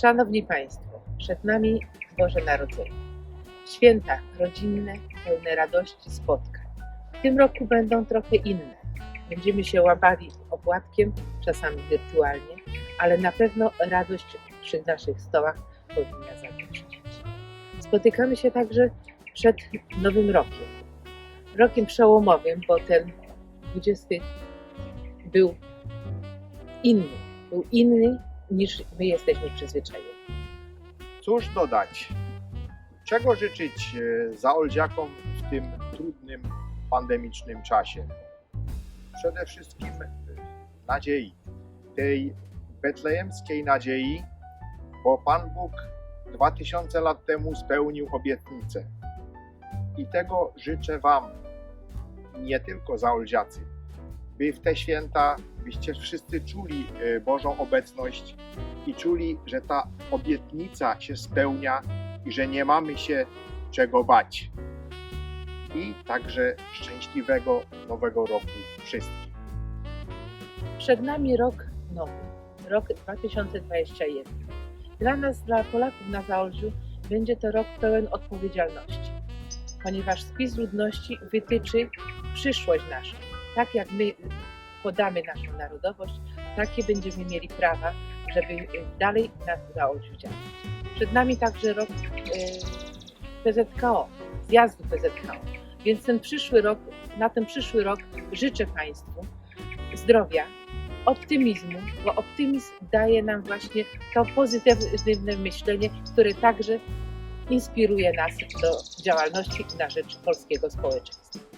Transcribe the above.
Szanowni Państwo, przed nami Boże Narodzenie. Święta rodzinne, pełne radości spotkań. W tym roku będą trochę inne. Będziemy się łapali opłatkiem, czasami wirtualnie, ale na pewno radość przy naszych stołach powinna zagościć. Spotykamy się także przed Nowym Rokiem. Rokiem przełomowym, bo ten 20 był inny. Był inny niż my jesteśmy przyzwyczajeni. Cóż dodać? Czego życzyć e, zaoldziakom w tym trudnym, pandemicznym czasie? Przede wszystkim e, nadziei. Tej betlejemskiej nadziei, bo Pan Bóg 2000 lat temu spełnił obietnicę. I tego życzę Wam, nie tylko zaoldziacy, by w te święta byście wszyscy czuli e, Bożą obecność i czuli, że ta obietnica się spełnia i że nie mamy się czego bać. I także szczęśliwego nowego roku wszystkim. Przed nami rok nowy, rok 2021. Dla nas, dla Polaków na Zaolziu, będzie to rok pełen odpowiedzialności, ponieważ spis ludności wytyczy przyszłość naszą. Tak jak my podamy naszą narodowość, takie będziemy mieli prawa, żeby y, dalej na Zaolziu działać. Przed nami także rok y, PZKO, zjazdu PZKO. Więc ten przyszły rok, na ten przyszły rok życzę Państwu zdrowia, optymizmu, bo optymizm daje nam właśnie to pozytywne myślenie, które także inspiruje nas do działalności na rzecz polskiego społeczeństwa.